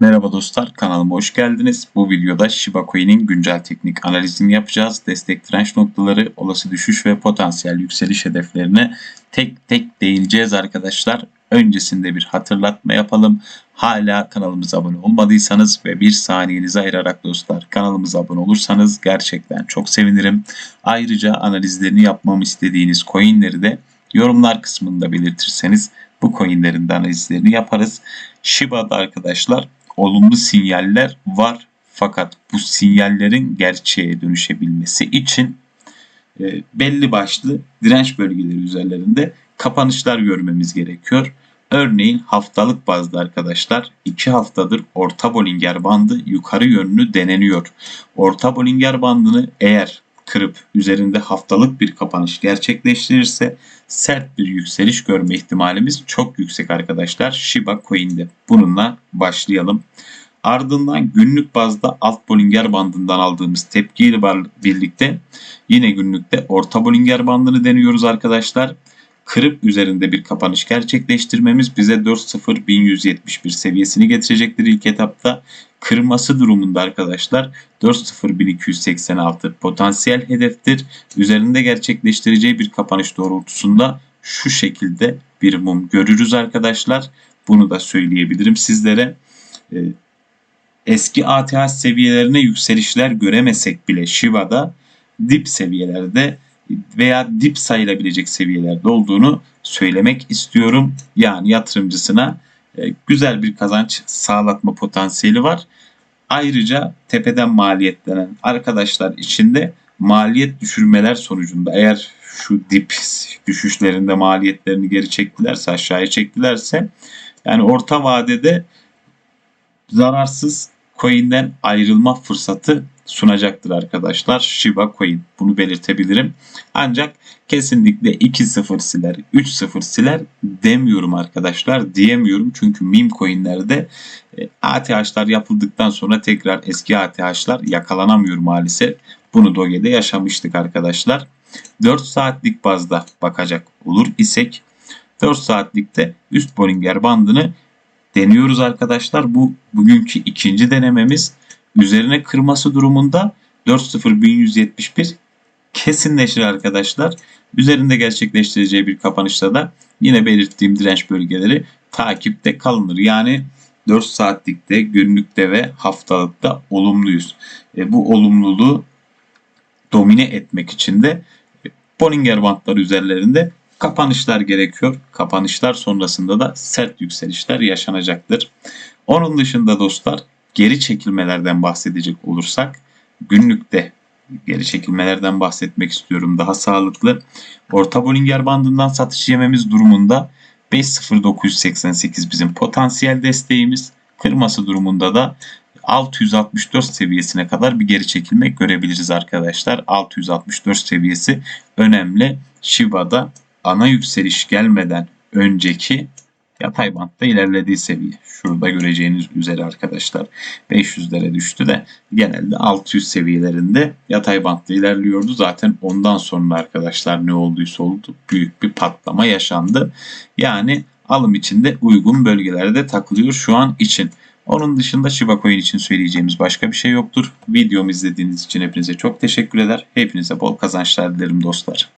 Merhaba dostlar, kanalıma hoş geldiniz. Bu videoda Shiba Coin'in güncel teknik analizini yapacağız. Destek direnç noktaları, olası düşüş ve potansiyel yükseliş hedeflerine tek tek değineceğiz arkadaşlar. Öncesinde bir hatırlatma yapalım. Hala kanalımıza abone olmadıysanız ve bir saniyenizi ayırarak dostlar kanalımıza abone olursanız gerçekten çok sevinirim. Ayrıca analizlerini yapmamı istediğiniz coinleri de yorumlar kısmında belirtirseniz bu coinlerin analizlerini yaparız. Shiba'da arkadaşlar olumlu sinyaller var. Fakat bu sinyallerin gerçeğe dönüşebilmesi için e, belli başlı direnç bölgeleri üzerlerinde kapanışlar görmemiz gerekiyor. Örneğin haftalık bazda arkadaşlar 2 haftadır orta Bollinger bandı yukarı yönlü deneniyor. Orta Bollinger bandını eğer kırıp üzerinde haftalık bir kapanış gerçekleştirirse sert bir yükseliş görme ihtimalimiz çok yüksek arkadaşlar Shiba Coin'de. Bununla başlayalım. Ardından günlük bazda alt Bollinger bandından aldığımız tepkiyle birlikte yine günlükte orta Bollinger bandını deniyoruz arkadaşlar. Kırıp üzerinde bir kapanış gerçekleştirmemiz bize 4.0171 seviyesini getirecektir ilk etapta. Kırması durumunda arkadaşlar 4.0286 potansiyel hedeftir. Üzerinde gerçekleştireceği bir kapanış doğrultusunda şu şekilde bir mum görürüz arkadaşlar. Bunu da söyleyebilirim sizlere. Ee, eski ATH seviyelerine yükselişler göremesek bile Shiva'da dip seviyelerde veya dip sayılabilecek seviyelerde olduğunu söylemek istiyorum. Yani yatırımcısına e, güzel bir kazanç sağlatma potansiyeli var. Ayrıca tepeden maliyetlenen arkadaşlar için de maliyet düşürmeler sonucunda eğer şu dip düşüşlerinde maliyetlerini geri çektilerse aşağıya çektilerse yani orta vadede zararsız coin'den ayrılma fırsatı sunacaktır arkadaşlar Shiba Coin. Bunu belirtebilirim. Ancak kesinlikle 2-0 siler, 3-0 siler demiyorum arkadaşlar. Diyemiyorum çünkü meme coinlerde e, ATH'lar yapıldıktan sonra tekrar eski ATH'lar yakalanamıyor maalesef. Bunu Doge'de yaşamıştık arkadaşlar. 4 saatlik bazda bakacak olur isek 4 saatlikte üst Bollinger bandını deniyoruz arkadaşlar. Bu bugünkü ikinci denememiz üzerine kırması durumunda 4.0171 kesinleşir arkadaşlar. Üzerinde gerçekleştireceği bir kapanışta da yine belirttiğim direnç bölgeleri takipte kalınır. Yani 4 saatlikte, günlükte ve haftalıkta olumluyuz. E, bu olumluluğu domine etmek için de Bollinger bandları üzerlerinde kapanışlar gerekiyor. Kapanışlar sonrasında da sert yükselişler yaşanacaktır. Onun dışında dostlar geri çekilmelerden bahsedecek olursak günlükte geri çekilmelerden bahsetmek istiyorum. Daha sağlıklı. Orta Bollinger bandından satış yememiz durumunda 5.0988 bizim potansiyel desteğimiz. Kırması durumunda da 664 seviyesine kadar bir geri çekilme görebiliriz arkadaşlar. 664 seviyesi önemli. Shiba'da ana yükseliş gelmeden önceki yatay bantta ilerlediği seviye. Şurada göreceğiniz üzere arkadaşlar 500'lere düştü de genelde 600 seviyelerinde yatay bantta ilerliyordu. Zaten ondan sonra arkadaşlar ne olduysa oldu büyük bir patlama yaşandı. Yani alım içinde uygun bölgelerde takılıyor şu an için. Onun dışında Shiba Coin için söyleyeceğimiz başka bir şey yoktur. Videomu izlediğiniz için hepinize çok teşekkür eder. Hepinize bol kazançlar dilerim dostlar.